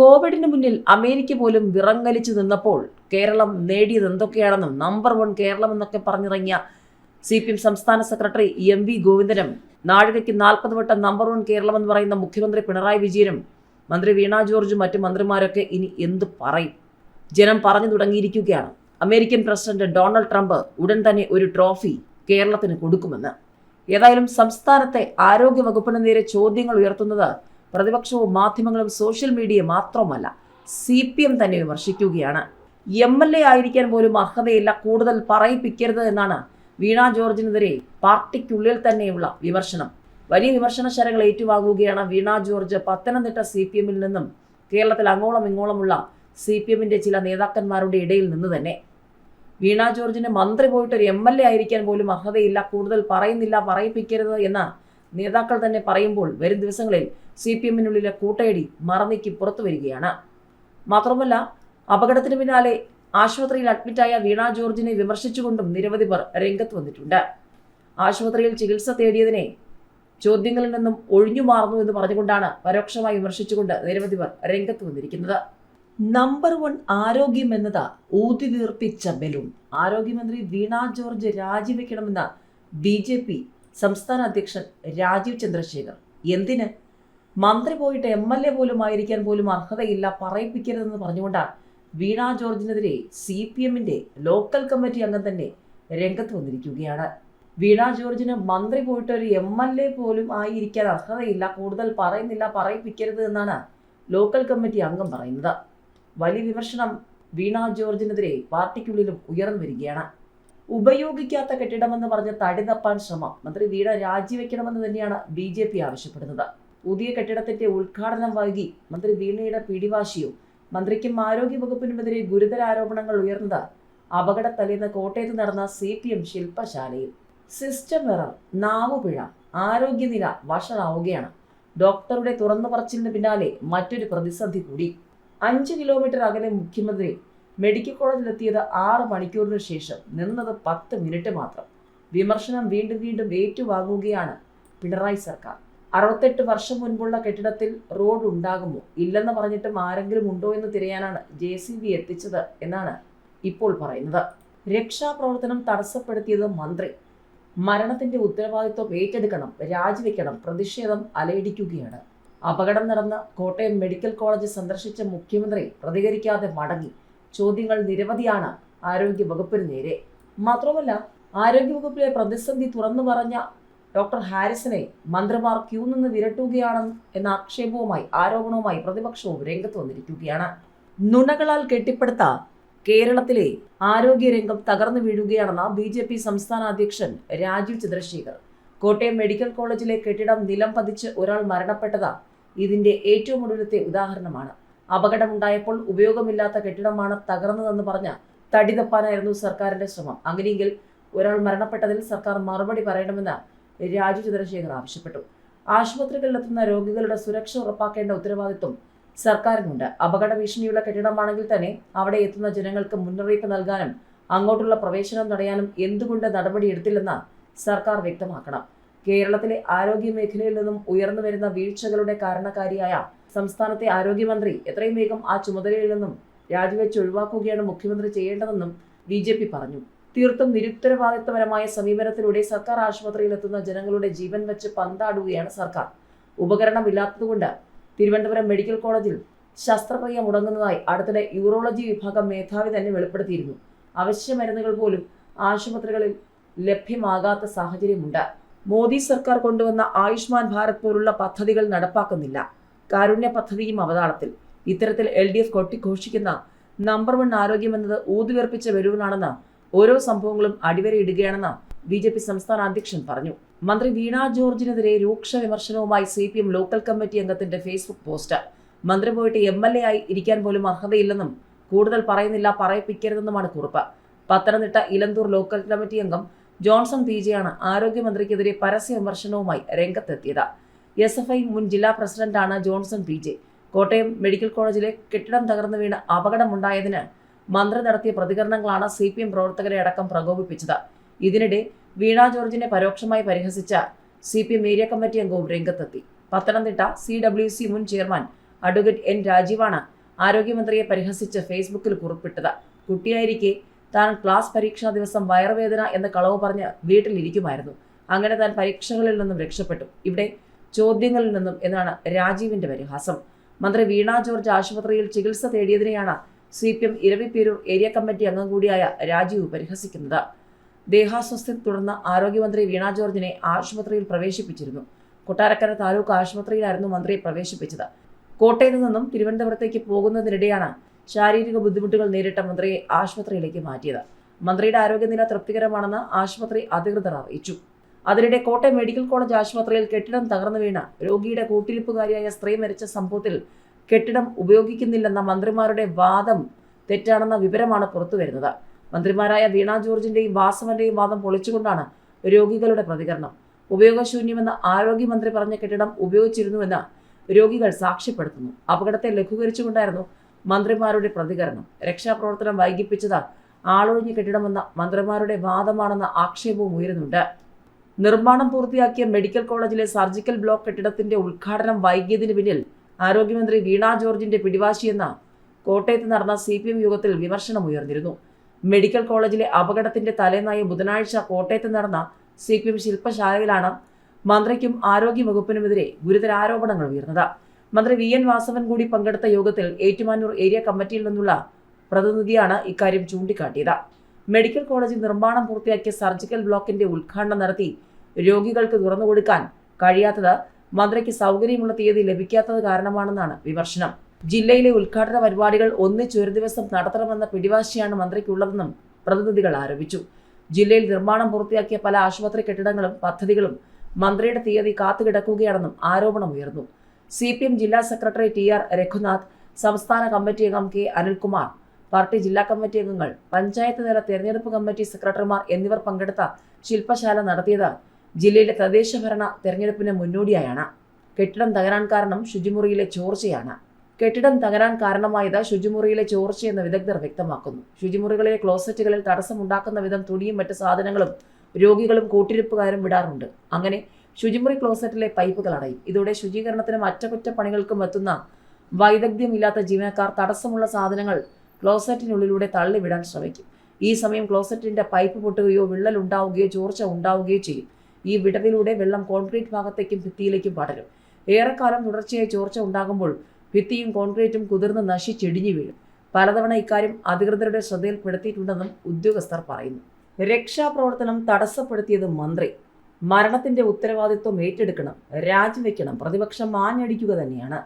കോവിഡിന് മുന്നിൽ അമേരിക്ക പോലും വിറങ്ങലിച്ചു നിന്നപ്പോൾ കേരളം നേടിയത് എന്തൊക്കെയാണെന്നും നമ്പർ വൺ കേരളം എന്നൊക്കെ പറഞ്ഞിറങ്ങിയ സി പി എം സംസ്ഥാന സെക്രട്ടറി എം വി ഗോവിന്ദനും നാഴികയ്ക്ക് നാൽപ്പത് വട്ടം നമ്പർ വൺ കേരളം എന്ന് പറയുന്ന മുഖ്യമന്ത്രി പിണറായി വിജയനും മന്ത്രി വീണ ജോർജും മറ്റു മന്ത്രിമാരൊക്കെ ഇനി എന്ത് പറയും? ജനം പറഞ്ഞു തുടങ്ങിയിരിക്കുകയാണ്. അമേരിക്കൻ പ്രസിഡന്റ് ഡൊണാൾഡ് ട്രംപ് ഉടൻ തന്നെ ഒരു ട്രോഫി കേരളത്തിന് കൊടുക്കുമെന്ന്. ഏതായാലും സംസ്ഥാനത്തെ ആരോഗ്യ വകുപ്പിന് നേരെ ചോദ്യങ്ങൾ ഉയർത്തുന്നത് പ്രതിപക്ഷവും മാധ്യമങ്ങളും സോഷ്യൽ മീഡിയ മാത്രമല്ല സി പി എം തന്നെ വിമർശിക്കുകയാണ്. എം എൽ എ ആയിരിക്കാൻ പോലും അർഹതയില്ല കൂടുതൽ പറയിപ്പിക്കരുത് എന്നാണ് വീണ ജോർജിനെതിരെ പാർട്ടിക്കുള്ളിൽ തന്നെയുള്ള വിമർശനം. വലിയ വിമർശന ശരങ്ങൾ ഏറ്റുവാങ്ങുകയാണ് Veena George Pathanamthitta C P എമ്മിൽ നിന്നും. കേരളത്തിൽ അങ്ങോളം ഇങ്ങോളമുള്ള സി പി എമ്മിന്റെ ചില നേതാക്കന്മാരുടെ ഇടയിൽ നിന്ന് തന്നെ. വീണ ജോർജിന് മന്ത്രി പോയിട്ട് ഒരു എം എൽ എ ആയിരിക്കാൻ പോലും അർഹതയില്ല കൂടുതൽ പറയുന്നില്ല പറയിപ്പിക്കരുത് എന്ന് നേതാക്കൾ തന്നെ പറയുമ്പോൾ വരും ദിവസങ്ങളിൽ സി പി എമ്മിനുള്ളിലെ കൂട്ടയടി മറന്നേക്ക് പുറത്തു വരികയാണ്. മാത്രമല്ല അപകടത്തിന് പിന്നാലെ ആശുപത്രിയിൽ അഡ്മിറ്റായ വീണ ജോർജിനെ വിമർശിച്ചുകൊണ്ടും നിരവധി പേർ രംഗത്ത് വന്നിട്ടുണ്ട്. ആശുപത്രിയിൽ ചികിത്സ തേടിയതിനെ ചോദ്യങ്ങളിൽ നിന്നും ഒഴിഞ്ഞു മാറുന്നു എന്ന് പറഞ്ഞുകൊണ്ടാണ് പരോക്ഷമായി വിമർശിച്ചുകൊണ്ട് നിരവധി പേർ രംഗത്ത് വന്നിരിക്കുന്നത്. നമ്പർ വൺ ആരോഗ്യം എന്നത് ഊതി വീർപ്പിച്ച ബലൂൺ. ആരോഗ്യമന്ത്രി വീണ ജോർജ് രാജിവെക്കണമെന്ന് ബി ജെ പി സംസ്ഥാന അധ്യക്ഷൻ രാജീവ് ചന്ദ്രശേഖർ. എന്തിന്? മന്ത്രി പോയിട്ട് എം എൽ എ പോലും ആയിരിക്കാൻ പോലും അർഹതയില്ല പറയിപ്പിക്കരുതെന്ന് പറഞ്ഞുകൊണ്ടാണ് വീണ ജോർജിനെതിരെ സി പി എമ്മിന്റെ ലോക്കൽ കമ്മിറ്റി അംഗം തന്നെ രംഗത്ത് വന്നിരിക്കുകയാണ്. വീണ ജോർജിന് മന്ത്രി പോയിട്ട് ഒരു എം എൽ എ പോലും ആയിരിക്കാൻ അർഹതയില്ല കൂടുതൽ പറയുന്നില്ല പറയിപ്പിക്കരുത് എന്നാണ് ലോക്കൽ കമ്മിറ്റി അംഗം പറയുന്നത്. വലിയ വിമർശനം വീണ ജോർജിനെതിരെ പാർട്ടിക്കുള്ളിലും ഉയർന്നു വരികയാണ്. ഉപയോഗിക്കാത്ത കെട്ടിടമെന്ന് പറഞ്ഞ് തടി തപ്പാൻ ശ്രമം. മന്ത്രി വീട് രാജിവെക്കണമെന്ന് തന്നെയാണ് ബി ജെ പി ആവശ്യപ്പെടുന്നത്. പുതിയ കെട്ടിടത്തിന്റെ ഉദ്ഘാടനം വൈകി മന്ത്രി വീണയുടെ പിടിവാശിയും മന്ത്രിക്കും ആരോഗ്യ വകുപ്പിനുമെതിരെ ഗുരുതര ആരോപണങ്ങൾ ഉയർന്നത് അപകട തലേന്ന് കോട്ടയത്ത് നടന്ന സി പി എം ശില്പശാലയിൽ. സിസ്റ്റം എറർ നാവുപിഴ ആരോഗ്യനില വഷളാവുകയാണ്. ഡോക്ടറുടെ തുറന്നു പറച്ചിലിന് പിന്നാലെ മറ്റൊരു പ്രതിസന്ധി കൂടി. അഞ്ച് കിലോമീറ്റർ അകലെ മുഖ്യമന്ത്രി മെഡിക്കൽ കോളേജിലെത്തിയത് ആറ് മണിക്കൂറിന് ശേഷം നിന്നത് പത്ത് മിനിറ്റ് മാത്രം. വിമർശനം വീണ്ടും വീണ്ടും ഏറ്റുവാങ്ങുകയാണ് പിണറായി സർക്കാർ. അറുപത്തെട്ട് വർഷം മുൻപുള്ള കെട്ടിടത്തിൽ റോഡ് ഉണ്ടാകുമോ? ഇല്ലെന്ന് പറഞ്ഞിട്ടും ആരെങ്കിലും ഉണ്ടോ എന്ന് തിരയാനാണ് ജെ സി ബി എത്തിച്ചത് എന്നാണ് ഇപ്പോൾ പറയുന്നത്. രക്ഷാപ്രവർത്തനം തടസ്സപ്പെടുത്തിയത് മന്ത്രി. മരണത്തിന്റെ ഉത്തരവാദിത്വം ഏറ്റെടുക്കണം രാജിവെക്കണം പ്രതിഷേധം അലയടിക്കുകയാണ്. അപകടം നടന്ന കോട്ടയം മെഡിക്കൽ കോളേജ് സന്ദർശിച്ച മുഖ്യമന്ത്രി പ്രതികരിക്കാതെ മടങ്ങി. ചോദ്യങ്ങൾ നിരവധിയാണ് ആരോഗ്യ വകുപ്പിന് നേരെ. മാത്രമല്ല ആരോഗ്യ വകുപ്പിലെ പ്രതിസന്ധി തുറന്നു പറഞ്ഞ ഡോക്ടർ ഹാരിസനെ മന്ത്രിമാർ ക്യൂ നിന്ന് വിരട്ടുകയാണ് എന്ന ആക്ഷേപവുമായി ആരോപണവുമായി പ്രതിപക്ഷവും രംഗത്ത് വന്നിരിക്കുകയാണ്. നുണകളാൽ കെട്ടിപ്പടുത്ത കേരളത്തിലെ ആരോഗ്യരംഗം തകർന്നു വീഴുകയാണെന്ന ബി ജെ പി സംസ്ഥാന അധ്യക്ഷൻ രാജീവ് ചന്ദ്രശേഖർ. കോട്ടയം മെഡിക്കൽ കോളേജിലെ കെട്ടിടം നിലം പതിച്ച് ഒരാൾ മരണപ്പെട്ടത് ഇതിന്റെ ഏറ്റവും ഒടുവിലത്തെ ഉദാഹരണമാണ്. അപകടമുണ്ടായപ്പോൾ ഉപയോഗമില്ലാത്ത കെട്ടിടമാണ് തകർന്നതെന്ന് പറഞ്ഞ തടി തപ്പാനായിരുന്നു സർക്കാരിന്റെ ശ്രമം. അങ്ങനെയെങ്കിൽ ഒരാൾ മരണപ്പെട്ടതിൽ സർക്കാർ മറുപടി പറയണമെന്ന് രാജു ചന്ദ്രശേഖർ ആവശ്യപ്പെട്ടു. ആശുപത്രികളിലെത്തുന്ന രോഗികളുടെ സുരക്ഷ ഉറപ്പാക്കേണ്ട ഉത്തരവാദിത്വം സർക്കാരിനുണ്ട്. അപകട ഭീഷണിയുള്ള കെട്ടിടമാണെങ്കിൽ തന്നെ അവിടെ എത്തുന്ന ജനങ്ങൾക്ക് മുന്നറിയിപ്പ് നൽകാനും അങ്ങോട്ടുള്ള പ്രവേശനം തടയാനും എന്തുകൊണ്ട് നടപടിയെടുത്തില്ലെന്ന് സർക്കാർ വ്യക്തമാക്കണം. കേരളത്തിലെ ആരോഗ്യ മേഖലയിൽ നിന്നും ഉയർന്നു വരുന്ന വീഴ്ചകളുടെ കാരണക്കാരിയായ സംസ്ഥാനത്തെ ആരോഗ്യമന്ത്രി എത്രയും വേഗം ആ ചുമതലയിൽ നിന്നും രാജിവെച്ച് ഒഴിവാക്കുകയാണ് മുഖ്യമന്ത്രി ചെയ്യേണ്ടതെന്നും ബി ജെ പി പറഞ്ഞു. തീർത്തും നിരുത്തരവാദിത്വപരമായ സമീപനത്തിലൂടെ സർക്കാർ ആശുപത്രിയിൽ എത്തുന്ന ജനങ്ങളുടെ ജീവൻ വെച്ച് പന്താടുകയാണ് സർക്കാർ. ഉപകരണമില്ലാത്തതുകൊണ്ട് തിരുവനന്തപുരം മെഡിക്കൽ കോളേജിൽ ശസ്ത്രക്രിയ മുടങ്ങുന്നതായി അടുത്തിടെ യൂറോളജി വിഭാഗം മേധാവി തന്നെ വെളിപ്പെടുത്തിയിരുന്നു. അവശ്യ മരുന്നുകൾ പോലും ആശുപത്രികളിൽ ലഭ്യമാകാത്ത സാഹചര്യമുണ്ട്. മോദി സർക്കാർ കൊണ്ടുവന്ന ആയുഷ്മാൻ ഭാരത് പോലുള്ള പദ്ധതികൾ നടപ്പാക്കുന്നില്ല. കാരുണ്യ പദ്ധതിയും അവതാളത്തിൽ. ഇത്തരത്തിൽ എൽ ഡി എഫ് കൊട്ടിഘോഷിക്കുന്ന നമ്പർ വൺ ആരോഗ്യം എന്നത് ഊതുവിർപ്പിച്ച ബലൂണാണെന്ന് ഓരോ സംഭവങ്ങളും അടിവരയിടുകയാണെന്ന് ബി ജെ പി സംസ്ഥാന അധ്യക്ഷൻ പറഞ്ഞു. മന്ത്രി വീണ ജോർജിനെതിരെ രൂക്ഷ വിമർശനവുമായി C P M local committee അംഗത്തിന്റെ Facebook post. മന്ത്രി പോയിട്ട് എം എൽ എ ആയി ഇരിക്കാൻ പോലും അർഹതയില്ലെന്നും കൂടുതൽ പറയുന്നില്ല പറയിപ്പിക്കരുതെന്നുമാണ് കുറിപ്പ്. പത്തനംതിട്ട ഇലന്തൂർ ലോക്കൽ കമ്മിറ്റി അംഗം ജോൺസൺ പി ജെയാണ് ആരോഗ്യമന്ത്രിക്കെതിരെ പരസ്യ വിമർശനവുമായി രംഗത്തെത്തിയത്. എസ് എഫ് ഐ മുൻ ജില്ലാ പ്രസിഡന്റാണ് Johnson P J. Kottayam medical കോളേജിലെ കെട്ടിടം തകർന്നു വീണ് അപകടമുണ്ടായതിന് മന്ത്രി നടത്തിയ പ്രതികരണങ്ങളാണ് സി പി എം പ്രവർത്തകരെ അടക്കം പ്രകോപിപ്പിച്ചത്. ഇതിനിടെ വീണ ജോർജിനെ പരോക്ഷമായി പരിഹസിച്ച C P M area committee അംഗവും രംഗത്തെത്തി. പത്തനംതിട്ട സി ഡബ്ല്യു സി മുൻ ചെയർമാൻ അഡ്വക്കേറ്റ് എൻ രാജീവാണ് ആരോഗ്യമന്ത്രിയെ പരിഹസിച്ച് ഫേസ്ബുക്കിൽ കുറിപ്പിട്ടത്. കുട്ടിയായിരിക്കെ താൻ ക്ലാസ് പരീക്ഷാ ദിവസം വയറുവേദന എന്ന കളവ് പറഞ്ഞ് വീട്ടിലിരിക്കുമായിരുന്നു. അങ്ങനെ താൻ പരീക്ഷകളിൽ നിന്നും രക്ഷപ്പെട്ടു. ഇവിടെ ചോദ്യങ്ങളിൽ നിന്നും എന്നാണ് രാജീവിന്റെ പരിഹാസം. മന്ത്രി വീണ ജോർജ് ആശുപത്രിയിൽ ചികിത്സ തേടിയതിനെയാണ് C P M Eraviperoor area committee അംഗം കൂടിയായ രാജീവ് പരിഹസിക്കുന്നത്. ദേഹാസ്വാസ്ഥ്യം തുടർന്ന് ആരോഗ്യമന്ത്രി വീണ ജോർജിനെ ആശുപത്രിയിൽ പ്രവേശിപ്പിച്ചിരുന്നു. കൊട്ടാരക്കര താലൂക്ക് ആശുപത്രിയിലായിരുന്നു മന്ത്രിയെ പ്രവേശിപ്പിച്ചത്. കോട്ടയത്ത് നിന്നും തിരുവനന്തപുരത്തേക്ക് പോകുന്നതിനിടെയാണ് ശാരീരിക ബുദ്ധിമുട്ടുകൾ നേരിട്ട മന്ത്രിയെ ആശുപത്രിയിലേക്ക് മാറ്റിയത്. മന്ത്രിയുടെ ആരോഗ്യനില തൃപ്തികരമാണെന്ന് ആശുപത്രി അധികൃതർ അറിയിച്ചു. അതിനിടെ കോട്ടയം മെഡിക്കൽ കോളേജ് ആശുപത്രിയിൽ കെട്ടിടം തകർന്നു വീണ രോഗിയുടെ കൂട്ടിരിപ്പുകാരിയായ സ്ത്രീ മരിച്ച സംഭവത്തിൽ കെട്ടിടം ഉപയോഗിക്കുന്നില്ലെന്ന മന്ത്രിമാരുടെ വാദം തെറ്റാണെന്ന വിവരമാണ് പുറത്തുവരുന്നത്. മന്ത്രിമാരായ വീണ ജോർജിന്റെയും വാസവന്റെയും വാദം പൊളിച്ചുകൊണ്ടാണ് രോഗികളുടെ പ്രതികരണം. ഉപയോഗശൂന്യമെന്ന് ആരോഗ്യമന്ത്രി പറഞ്ഞ കെട്ടിടം ഉപയോഗിച്ചിരുന്നുവെന്ന് രോഗികൾ സാക്ഷ്യപ്പെടുത്തുന്നു. അപകടത്തെ ലഘൂകരിച്ചുകൊണ്ടായിരുന്നു മന്ത്രിമാരുടെ പ്രതികരണം. രക്ഷാപ്രവർത്തനം വൈകിപ്പിച്ചത് ആളൊഴിഞ്ഞ കെട്ടിടമെന്ന മന്ത്രിമാരുടെ വാദമാണെന്ന ആക്ഷേപവും ഉയരുന്നുണ്ട്. നിർമ്മാണം പൂർത്തിയാക്കിയ മെഡിക്കൽ കോളേജിലെ സർജിക്കൽ ബ്ലോക്ക് കെട്ടിടത്തിന്റെ ഉദ്ഘാടനം വൈകിയതിന് പിന്നിൽ ആരോഗ്യമന്ത്രി വീണ ജോർജിന്റെ പിടിവാശിയെന്ന കോട്ടയത്ത് നടന്ന സി പി എം യോഗത്തിൽ വിമർശനമുയർന്നിരുന്നു മെഡിക്കൽ കോളേജിലെ അപകടത്തിന്റെ തലേന്നായ ബുധനാഴ്ച കോട്ടയത്ത് നടന്ന സി പി എം ശില്പശാലയിലാണ് മന്ത്രിക്കും ആരോഗ്യ വകുപ്പിനുമെതിരെ ഗുരുതര ആരോപണങ്ങൾ ഉയർന്നത്. മന്ത്രി വി എൻ വാസവൻ കൂടി പങ്കെടുത്ത യോഗത്തിൽ ഏറ്റുമാനൂർ ഏരിയ കമ്മിറ്റിയിൽ നിന്നുള്ള പ്രതിനിധിയാണ് ഇക്കാര്യം ചൂണ്ടിക്കാട്ടിയത്. മെഡിക്കൽ കോളേജിൽ നിർമ്മാണം പൂർത്തിയാക്കിയ സർജിക്കൽ ബ്ലോക്കിന്റെ ഉദ്ഘാടനം നടത്തി രോഗികൾക്ക് തുറന്നു കൊടുക്കാൻ കഴിയാത്തത് മന്ത്രിക്ക് സൗകര്യമുള്ള തീയതി ലഭിക്കാത്തത് കാരണമാണെന്നാണ് വിമർശനം. ജില്ലയിലെ ഉദ്ഘാടന പരിപാടികൾ ഒന്നിച്ചൊരു ദിവസം നടത്തണമെന്ന പിടിവാശിയാണ് മന്ത്രിക്കുള്ളതെന്നും പ്രതിനിധികൾ ആരോപിച്ചു. ജില്ലയിൽ നിർമ്മാണം പൂർത്തിയാക്കിയ പല ആശുപത്രി കെട്ടിടങ്ങളും പദ്ധതികളും മന്ത്രിയുടെ തീയതി കാത്തുകിടക്കുകയാണെന്നും ആരോപണം ഉയർന്നു. സി പി എം ജില്ലാ സെക്രട്ടറി ടി ആർ രഘുനാഥ് സംസ്ഥാന കമ്മിറ്റി അംഗം കെ അനിൽകുമാർ പാർട്ടി ജില്ലാ കമ്മിറ്റി അംഗങ്ങൾ പഞ്ചായത്ത് തല തെരഞ്ഞെടുപ്പ് കമ്മിറ്റി സെക്രട്ടറിമാർ എന്നിവർ പങ്കെടുത്ത ശില്പശാല നടത്തിയത് ജില്ലയിലെ തദ്ദേശഭരണ തെരഞ്ഞെടുപ്പിന് മുന്നോടിയായാണ്. കെട്ടിടം തകരാൻ കാരണം ശുചിമുറിയിലെ ചോർച്ചയാണ്. കെട്ടിടം തകരാൻ കാരണമായത് ശുചിമുറിയിലെ ചോർച്ചയെന്ന് വിദഗ്ധർ വ്യക്തമാക്കുന്നു. ശുചിമുറികളിലെ ക്ലോസറ്റുകളിൽ തടസ്സമുണ്ടാക്കുന്ന വിധം തുണിയും മറ്റ് സാധനങ്ങളും രോഗികളും കൂട്ടിരിപ്പുകാരും വിടാറുണ്ട്. അങ്ങനെ ശുചിമുറി ക്ലോസറ്റിലെ പൈപ്പുകൾ അടയും. ഇതോടെ ശുചീകരണത്തിനും അറ്റകുറ്റപ്പണികൾക്കും എത്തുന്ന വൈദഗ്ധ്യമില്ലാത്ത ജീവനക്കാർ തടസ്സമുള്ള സാധനങ്ങൾ ക്ലോസറ്റിനുള്ളിലൂടെ തള്ളിവിടാൻ ശ്രമിക്കും. ഈ സമയം ക്ലോസറ്റിന്റെ പൈപ്പ് പൊട്ടുകയോ വിള്ളൽ ഉണ്ടാവുകയോ ചോർച്ച ഉണ്ടാവുകയോ ചെയ്യും. ഈ വിടവിലൂടെ വെള്ളം കോൺക്രീറ്റ് ഭാഗത്തേക്കും ഭിത്തിയിലേക്കും പടരും. ഏറെക്കാലം തുടർച്ചയായി ചോർച്ച ഉണ്ടാകുമ്പോൾ ഭിത്തിയും കോൺക്രീറ്റും കുതിർന്ന് നശിച്ചിടിഞ്ഞു വീഴും. പലതവണ ഇക്കാര്യം അധികൃതരുടെ ശ്രദ്ധയിൽപ്പെടുത്തിയിട്ടുണ്ടെന്നും ഉദ്യോഗസ്ഥർ പറയുന്നു. രക്ഷാപ്രവർത്തനം തടസ്സപ്പെടുത്തിയത് മന്ത്രി. മരണത്തിന്റെ ഉത്തരവാദിത്വം ഏറ്റെടുക്കണം രാജിവെക്കണം പ്രതിപക്ഷം മാഞ്ഞടിക്കുക തന്നെയാണ്.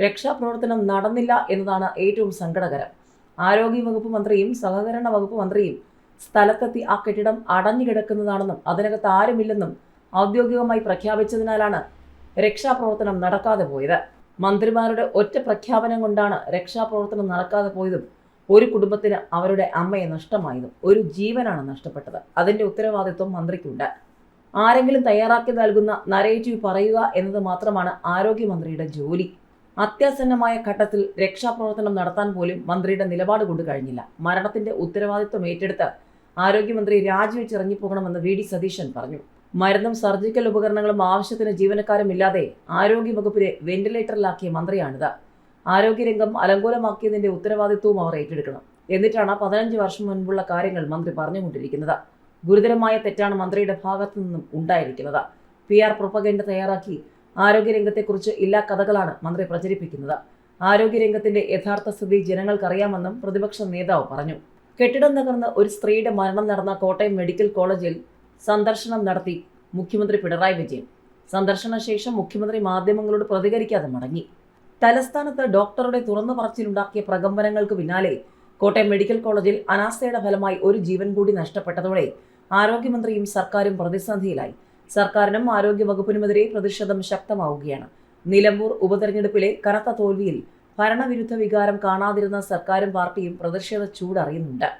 രക്ഷാപ്രവർത്തനം നടന്നില്ല എന്നതാണ് ഏറ്റവും സങ്കടകരം. ആരോഗ്യവകുപ്പ് മന്ത്രിയും സഹകരണ വകുപ്പ് മന്ത്രിയും സ്ഥലത്തെത്തി ആ കെട്ടിടം അടഞ്ഞുകിടക്കുന്നതാണെന്നും അതിനകത്ത് ആരുമില്ലെന്നും ഔദ്യോഗികമായി പ്രഖ്യാപിച്ചതിനാലാണ് രക്ഷാപ്രവർത്തനം നടക്കാതെ പോയത്. മന്ത്രിമാരുടെ ഒറ്റ പ്രഖ്യാപനം കൊണ്ടാണ് രക്ഷാപ്രവർത്തനം നടക്കാതെ പോയതും ഒരു കുടുംബത്തിന് അവരുടെ അമ്മയെ നഷ്ടമായതും ഒരു ജീവനാണ് നഷ്ടപ്പെട്ടത്. അതിന്റെ ഉത്തരവാദിത്വം മന്ത്രിക്കുണ്ട്. ആരെങ്കിലും തയ്യാറാക്കി നൽകുന്ന നരേറ്റീവ് പറയുക എന്നത് മാത്രമാണ് ആരോഗ്യമന്ത്രിയുടെ ജോലി. അത്യാസന്നമായ ഘട്ടത്തിൽ രക്ഷാപ്രവർത്തനം നടത്താൻ പോലും മന്ത്രിയുടെ നിലപാട് കൊണ്ടു കഴിഞ്ഞില്ല. മരണത്തിന്റെ ഉത്തരവാദിത്വം ഏറ്റെടുത്ത് ആരോഗ്യമന്ത്രി രാജിവെച്ച് ഇറങ്ങിപ്പോകണമെന്ന് വി ഡി സതീശൻ പറഞ്ഞു. മരുന്നും സർജിക്കൽ ഉപകരണങ്ങളും ആവശ്യത്തിന് ഇല്ലാതെ ആരോഗ്യവകുപ്പിനെ വെന്റിലേറ്ററിലാക്കിയ മന്ത്രിയാണിത്. ആരോഗ്യരംഗം അലങ്കോലമാക്കിയതിന്റെ ഉത്തരവാദിത്വവും അവർ ഏറ്റെടുക്കണം. എന്നിട്ടാണ് പതിനഞ്ച് വർഷം മുൻപുള്ള കാര്യങ്ങൾ മന്ത്രി പറഞ്ഞുകൊണ്ടിരിക്കുന്നത്. ഗുരുതരമായ തെറ്റാണ് മന്ത്രിയുടെ ഭാഗത്തു നിന്നും ഉണ്ടായിരിക്കുന്നത്. പി ആർ പ്രൊപ്പഗൻഡ തയ്യാറാക്കി ആരോഗ്യരംഗത്തെക്കുറിച്ച് ഇല്ലാ കഥകളാണ് മന്ത്രി പ്രചരിപ്പിക്കുന്നത്. ആരോഗ്യരംഗത്തിന്റെ യഥാർത്ഥ സ്ഥിതി ജനങ്ങൾക്കറിയാമെന്നും പ്രതിപക്ഷ നേതാവ് പറഞ്ഞു. കെട്ടിടം തകർന്ന് ഒരു സ്ത്രീയുടെ മരണം നടന്ന കോട്ടയം മെഡിക്കൽ കോളേജിൽ സന്ദർശനം നടത്തി മുഖ്യമന്ത്രി പിണറായി വിജയൻ. സന്ദർശന ശേഷം മുഖ്യമന്ത്രി മാധ്യമങ്ങളോട് പ്രതികരിക്കാതെ മടങ്ങി. തലസ്ഥാനത്ത് ഡോക്ടറുടെ തുറന്നു പറച്ചിലുണ്ടാക്കിയ പ്രകമ്പനങ്ങൾക്ക് പിന്നാലെ കോട്ടയം മെഡിക്കൽ കോളേജിൽ അനാസ്ഥയുടെ ഫലമായി ഒരു ജീവൻ കൂടി നഷ്ടപ്പെട്ടതോടെ ആരോഗ്യമന്ത്രിയും സർക്കാരും പ്രതിസന്ധിയിലായി. സർക്കാരിനും ആരോഗ്യ വകുപ്പിനുമെതിരെ പ്രതിഷേധം ശക്തമാവുകയാണ്. നിലമ്പൂർ ഉപതെരഞ്ഞെടുപ്പിലെ കനത്ത തോൽവിയിൽ ഭരണവിരുദ്ധ വികാരം കാണാതിരുന്ന സർക്കാരും പാർട്ടിയും പ്രതിഷേധ ചൂടറിയുന്നുണ്ട്.